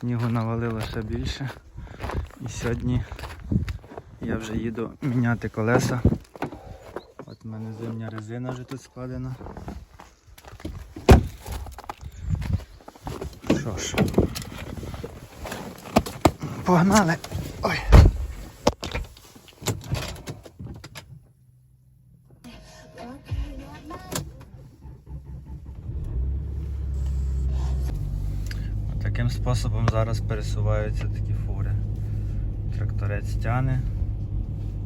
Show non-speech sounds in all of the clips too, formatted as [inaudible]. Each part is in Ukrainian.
Снігу навалило ще більше. І сьогодні я вже їду міняти колеса. От в мене зимня резина вже тут складена. Що ж. Погнали! Ой! Таким способом зараз пересуваються такі фури. Тракторець тяне,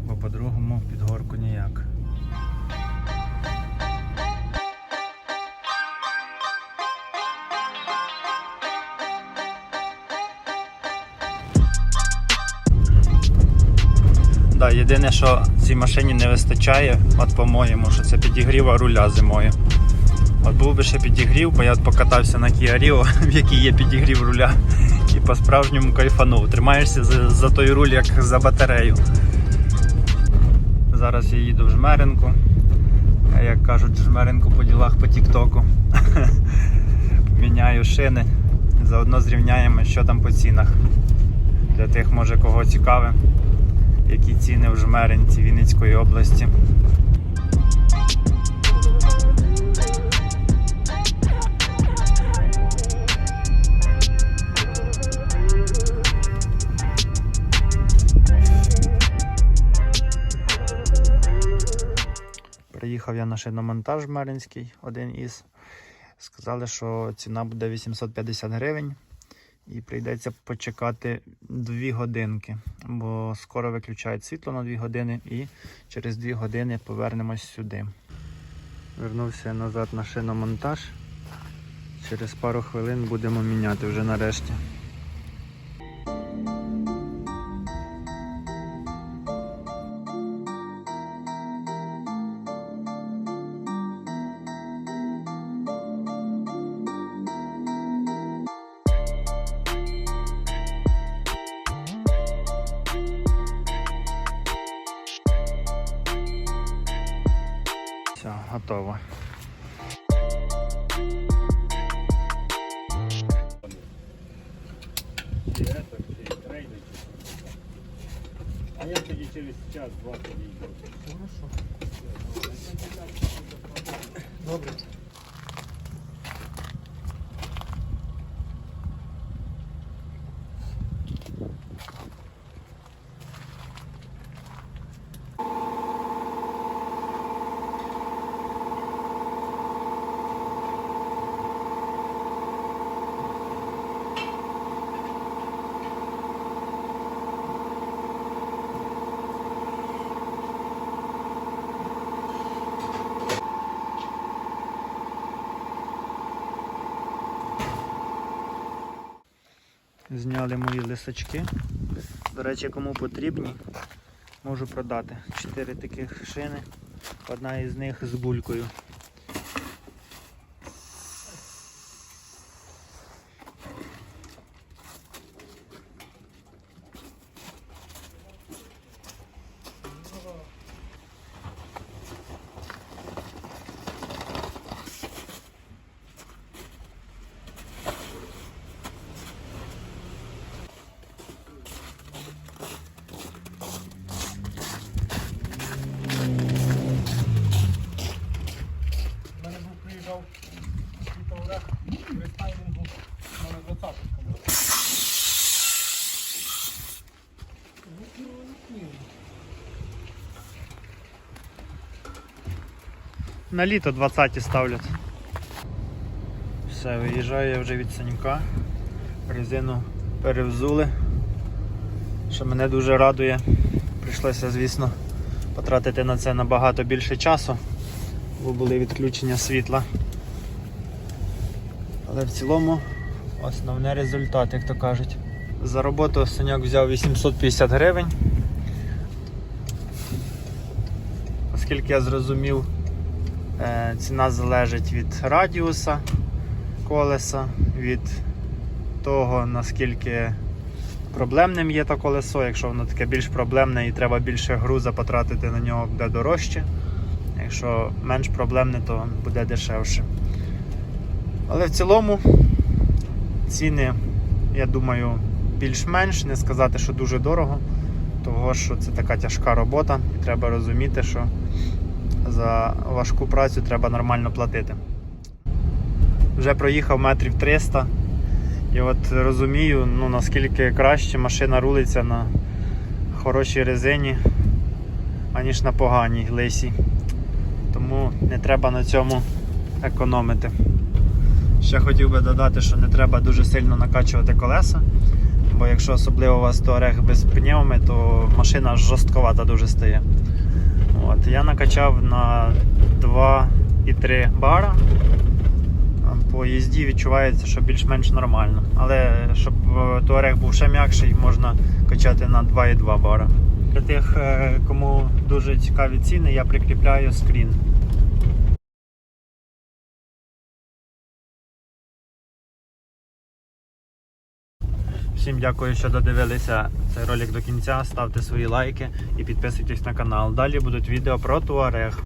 бо по-другому під горку ніяк. Да, єдине, що цій машині не вистачає, от по-моєму, що це підігріва руля зимою. От був би ще підігрів, бо я покатався на Kia Rio, [laughs] в якій є підігрів руля, і по-справжньому кайфанув. Тримаєшся за, за той руль, як за батарею. Зараз я їду в Жмеринку. А як кажуть, в по ділах по Тіктоку. [laughs] Міняю шини. Заодно зрівняємо, що там по цінах. Для тих, може, кого цікаве, які ціни в Жмеринці Вінницької області. Приїхав я на шиномонтаж Меринський, один із. Сказали, що ціна буде 850 гривень і прийдеться почекати 2 годинки, бо скоро виключають світло на 2 години і через 2 години повернемось сюди. Вернувся назад на шиномонтаж. Через пару хвилин будемо міняти вже нарешті. Все, готово. А я тоді через час, два тоді. Добре. Зняли мої лисачки. До речі, кому потрібні, можу продати. Чотири таких шини. Одна із них з булькою. У мене був приїжджав світовряд рестайлінгу, у мене 20 На літо 20 ставлять. Все, виїжджаю я вже від Санька. Резину перевзули. Що мене дуже радує. Прийшлося, звісно, потратити на це набагато більше часу, бо були відключення світла. Але в цілому основний результат, як то кажуть. За роботу Саньок взяв 850 гривень. Оскільки я зрозумів, Е, Ціна залежить від радіуса колеса, від того наскільки проблемним є то колесо. Якщо воно таке більш проблемне і треба більше груза потратити на нього, буде дорожче. Якщо менш проблемне, то буде дешевше. Але в цілому ціни я думаю, більш-менш, не сказати, що дуже дорого, того що це така тяжка робота, і треба розуміти, що за важку працю треба нормально платити. Вже проїхав метрів 300. І от розумію, ну, наскільки краще машина рулиться на хорошій резині, аніж на поганій лисій. Тому не треба на цьому економити. Ще хотів би додати, що не треба дуже сильно накачувати колеса, бо якщо особливо у вас туарег без пневми, то машина жорстковата дуже стає. От, я накачав на 2,3 бара. По їзді відчувається, що більш-менш нормально. Але щоб е, туарег був ще м'якший, можна качати на 2,2 бара. Для тих, е, кому дуже цікаві ціни, я прикріпляю скрін. Всім дякую, що додивилися цей ролик до кінця. Ставте свої лайки і підписуйтесь на канал. Далі будуть відео про туарег.